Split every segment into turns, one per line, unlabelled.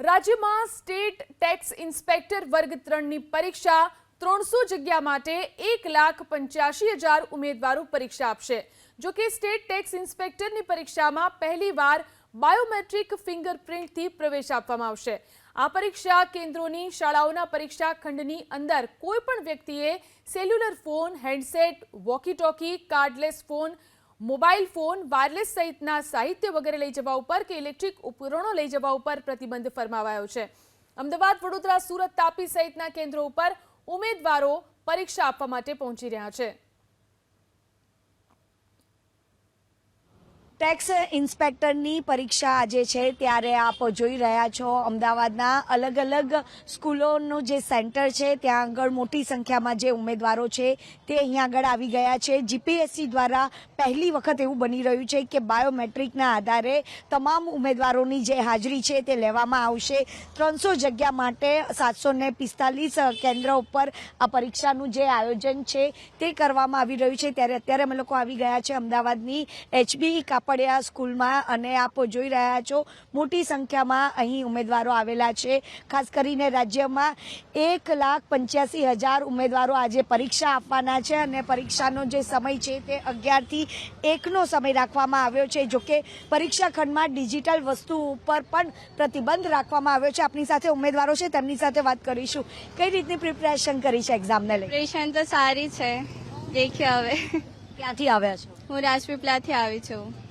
રાજ્યમાં state tax inspector વર્ગ ત્રણની પરીક્ષા ત્રણસો જગ્યા માટે એક લાખ પંચ્યાસી હજાર ઉમેદવારો પરીક્ષા આપશે. જો કે સ્ટેટ ટેક્સ ઇન્સ્પેક્ટરની પરીક્ષામાં પહેલીવાર બાયોમેટ્રિક ફિંગરપ્રિન્ટથી પ્રવેશ આપવામાં આવશે. આ પરીક્ષા કેન્દ્રોની શાળાઓના પરીક્ષા ખંડની અંદર કોઈપણ વ્યક્તિએ cellular phone, handset walkie talkie cordless phone mobile phone, wireless સહિતના સાહિત્ય વગેરે લઈ જવા ઉપર કે ઇલેક્ટ્રિક ઉપકરણો લઈ જવા ઉપર પ્રતિબંધ ફરમાવાયો છે. અમદાવાદ, વડોદરા, સુરત, તાપી સહિતના કેન્દ્રો ઉપર ઉમેદવારો પરીક્ષા આપવા માટે પહોંચી રહ્યા છે.
ટેક્સ ઇન્સ્પેક્ટરની પરીક્ષા આજે છે, ત્યારે આપ જોઈ રહ્યા છો અમદાવાદના અલગ અલગ સ્કૂલોનું જે સેન્ટર છે, ત્યાં આગળ મોટી સંખ્યામાં જે ઉમેદવારો છે, તે અહીંયા આગળ આવી ગયા છે. જીપીએસસી દ્વારા પહેલી વખત એવું બની રહ્યું છે કે બાયોમેટ્રિકના આધારે તમામ ઉમેદવારોની જે હાજરી છે, તે લેવામાં આવશે. ત્રણસો જગ્યા માટે સાતસો ને પિસ્તાલીસ કેન્દ્ર ઉપર આ પરીક્ષાનું જે આયોજન છે, તે કરવામાં આવી રહ્યું છે. ત્યારે અત્યારે અમે લોકો આવી ગયા છે અમદાવાદની એચબી કાપડિયા સ્કૂલમાં અને આપ જોઈ રહ્યા છો. મોટી સંખ્યામાં અહીં ઉમેદવારો આવેલા છે. ખાસ કરીને રાજ્યમાં એક લાખ પંચ્યાસી હજાર ઉમેદવારો આજે પરીક્ષા આપવાના છે અને પરીક્ષાનો જે સમય છે તે અગિયારથી એકનો સમય રાખવામાં આવ્યો છે. જોકે પરીક્ષા ખંડમાં ડિજિટલ વસ્તુ ઉપર પણ પ્રતિબંધ રાખવામાં આવ્યો છે. આપણી સાથે ઉમેદવારો છે તેમની સાથે વાત કરીશું. કઈ રીતની પ્રિપેરેશન કરી છે એક્ઝામને લઈ?
પ્રિપરેશન તો સારી છે. દેખ્યા હવે.
ક્યાંથી આવ્યા છો?
હું રાજપીપળાથી આવી છું.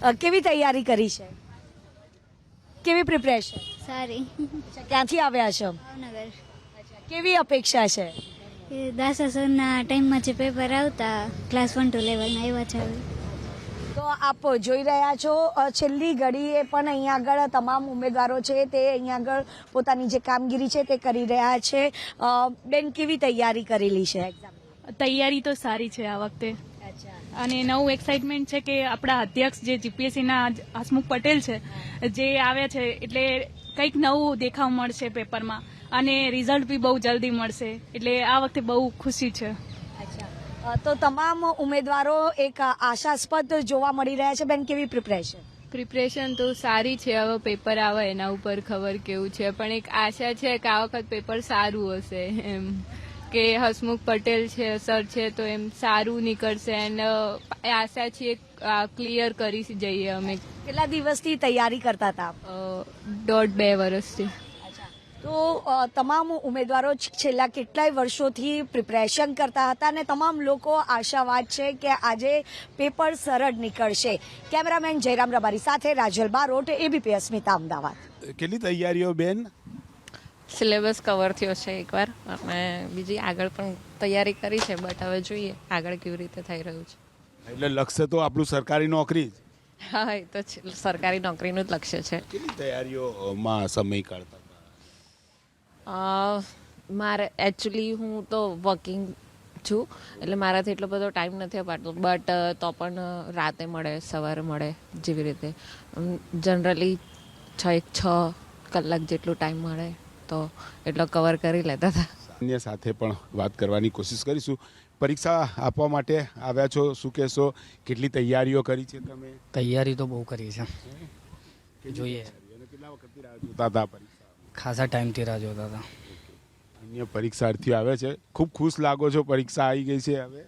કેવી તૈયારી કરી છે? કેવી પ્રિપરેશન
સારી.
ક્યાંથી આવ્યા છો?
ભાવનગર.
કેવી અપેક્ષા છે?
એ અસરના ટાઈમમાં જે પેપર આવતા ક્લાસ વન ટુ લેવલના એવા છે
તો આપ જોઈ રહ્યા છો છેલ્લી ઘડીએ પણ અહીંયા આગળ તમામ ઉમેદવારો છે તે અહીંયા આગળ પોતાની જે કામગીરી છે તે કરી રહ્યા છે. બેન કેવી તૈયારી કરેલી છે? એક્ઝામ
તૈયારી તો સારી છે આ વખતે. અને નવું એક્સાઇટમેન્ટ છે કે આપણા અધ્યક્ષ જે જીપીએસસીના હસમુખ પટેલ છે જે આવ્યા છે એટલે કંઈક નવું દેખાવ મળશે પેપરમાં અને રિઝલ્ટ બી બહુ જલ્દી મળશે એટલે આ વખતે બહુ ખુશી છે.
તો તમામ ઉમેદવારો એક આશાસ્પદ જોવા મળી રહ્યા છે. બેન કેવી પ્રિપરેશન
પ્રિપરેશન તો સારી છે. હવે પેપર આવે એના ઉપર ખબર કેવું છે. પણ એક આશા છે કે આ વખત પેપર સારું હશે એમ. કે હસમુખ પટેલ છે સર છે તો એમ સારું નીકળશે એન્ડ આશા છીએ ક્લિયર કરી જઈએ અમે.
કેટલા દિવસથી તૈયારી કરતા હતા
દોઢ બે વર્ષથી
તો તમામ ઉમેદવારો છેલ્લા કેટલાય વર્ષોથી પ્રિપરેશન કરતા હતા અને તમામ લોકો આશાવાદ છે કે આજે પેપર સરળ નીકળશે. કેમેરામેન જયરામ રબારી સાથે રાજલ બારોટ એબીપી અસ્મિતા અમદાવાદ.
કેટલી તૈયારીઓ બેન?
સિલેબસ કવર થયો છે એકવાર. અને બીજી આગળ પણ તૈયારી કરી છે બટ હવે જોઈએ આગળ કેવી રીતે થઈ રહ્યું છે.
એટલે લક્ષ્ય તો આપણું સરકારી નોકરી જ.
હા એ તો છે. સરકારી નોકરીનું જ લક્ષ્ય છે.
કેટલી તૈયારીઓમાં સમય કાઢતા હતા?
અ, મારે એકચ્યુઅલી હું તો વર્કિંગ છું એટલે મારાથી એટલો બધો ટાઈમ નથી અપાતો. બટ તો પણ રાતે મળે સવારે મળે જેવી રીતે. જનરલી છ એક છ કલાક જેટલું ટાઈમ મળે. તો એટલો કવર કરી લેતા હતા.
અન્ય સાથે પણ વાત કરવાની કોશિશ કરીશું. પરીક્ષા આપવા માટે આવ્યા છો. શું કહેશો? કેટલી તૈયારીઓ કરી છે તમે?
તૈયારી તો બહુ કરી છે. જોઈએ.
કેટલા વખતથી રાહ જોતા હતા પરીક્ષા?
ખાસા ટાઈમથી રાહ જોતા હતા.
અન્ય પરીક્ષાર્થીઓ આવે છે. ખૂબ ખુશ લાગો છો પરીક્ષા આવી ગઈ છે હવે?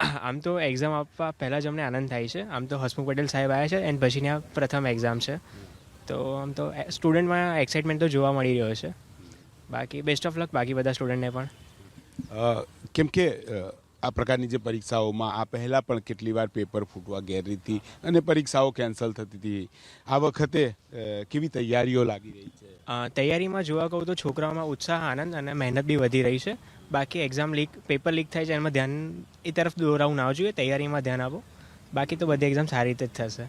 આમ તો એક્ઝામ આપવા પહેલાં જ અમને આનંદ થાય છે. આમ તો હસમુખ પટેલ સાહેબ આવ્યા છે એન્ડ પછીની આ પ્રથમ એક્ઝામ છે. તો આમ તો સ્ટુડન્ટમાં એક્સાઇટમેન્ટ તો જોવા મળી રહ્યો છે. બાકી બેસ્ટ ઓફ લક બાકી બધા સ્ટુડન્ટને પણ.
કેમ કે આ પ્રકારની જે પરીક્ષાઓમાં આ પહેલાં પણ કેટલી વાર પેપર ફૂટવા ગેરરીતિ અને પરીક્ષાઓ કેન્સલ થતી હતી. આ વખતે કેવી તૈયારીઓ લાગી રહી છે?
તૈયારીમાં જોવા કહું તો છોકરાઓમાં ઉત્સાહ આનંદ અને મહેનત બી વધી રહી છે. બાકી એક્ઝામ લીક પેપર લીક થાય છે એમાં ધ્યાન એ તરફ દોરાવું ના જોઈએ તૈયારીમાં ધ્યાન આપો. બાકી તો બધી એક્ઝામ સારી રીતે જ થશે.